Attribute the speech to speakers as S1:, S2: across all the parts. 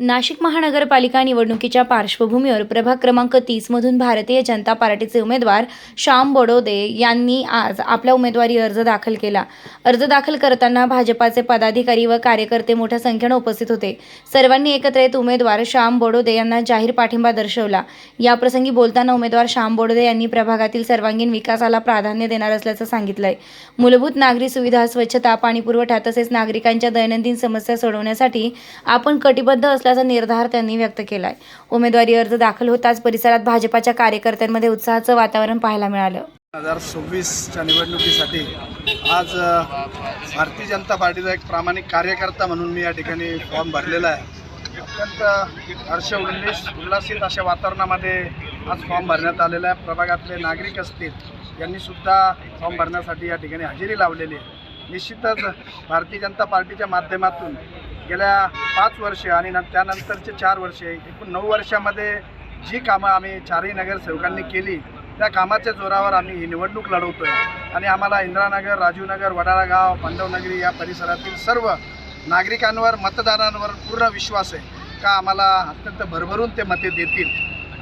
S1: नाशिक महानगरपालिका निवडणुकीच्या पार्श्वभूमीवर प्रभाग क्रमांक तीसमधून भारतीय जनता पार्टीचे उमेदवार श्याम बडोदे यांनी आज आपला उमेदवारी अर्ज दाखल केला. अर्ज दाखल करताना भाजपाचे पदाधिकारी व कार्यकर्ते मोठ्या संख्येनं उपस्थित होते. सर्वांनी एकत्र येत उमेदवार श्याम बडोदे यांना जाहीर पाठिंबा दर्शवला. याप्रसंगी बोलताना उमेदवार श्याम बडोदे यांनी प्रभागातील सर्वांगीण विकासाला प्राधान्य देणार असल्याचं सांगितलंय. मूलभूत नागरी सुविधा स्वच्छता पाणी पुरवठा तसेच नागरिकांच्या दैनंदिन समस्या सोडवण्यासाठी आपण कटिबद्ध असल्याचा निर्धार त्यांनी व्यक्त केलाय. उमेदवारी अर्ज दाखल होताच परिसरात भाजपाच्या कार्यकर्त्यांमध्ये उत्साहाचं वातावरण पाहायला मिळालं.
S2: हजार सव्वीसच्या निवडणुकीसाठी आज भारतीय जनता पार्टीचा एक प्रामाणिक कार्यकर्ता म्हणून मी या ठिकाणी फॉर्म भरलेला आहे. अत्यंत हर्ष उल्लेस उल्हासित अशा वातावरणामध्ये आज फॉर्म भरण्यात आलेला आहे. प्रभागातले नागरिक असतील यांनीसुद्धा फॉर्म भरण्यासाठी या ठिकाणी हजेरी लावलेली आहे. निश्चितच भारतीय जनता पार्टीच्या माध्यमातून गेल्या पाच वर्षे आणि न त्यानंतरचे चार वर्षे एकूण नऊ वर्षामध्ये जी कामं आम्ही चारही नगरसेवकांनी केली त्या कामाच्या जोरावर आम्ही ही निवडणूक लढवतोय. आणि आम्हाला इंद्रानगर राजीवनगर वडाळागाव पांडवनगरी या परिसरातील सर्व नागरिकांवर मतदारांवर पूर्ण विश्वास आहे का आम्हाला अत्यंत भरभरून ते मते देतील.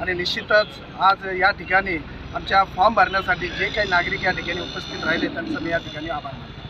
S2: आणि निश्चितच आज या ठिकाणी आमच्या फॉर्म भरण्यासाठी जे काही नागरिक या ठिकाणी उपस्थित राहिले त्यांचं मी या ठिकाणी आभार मानतो.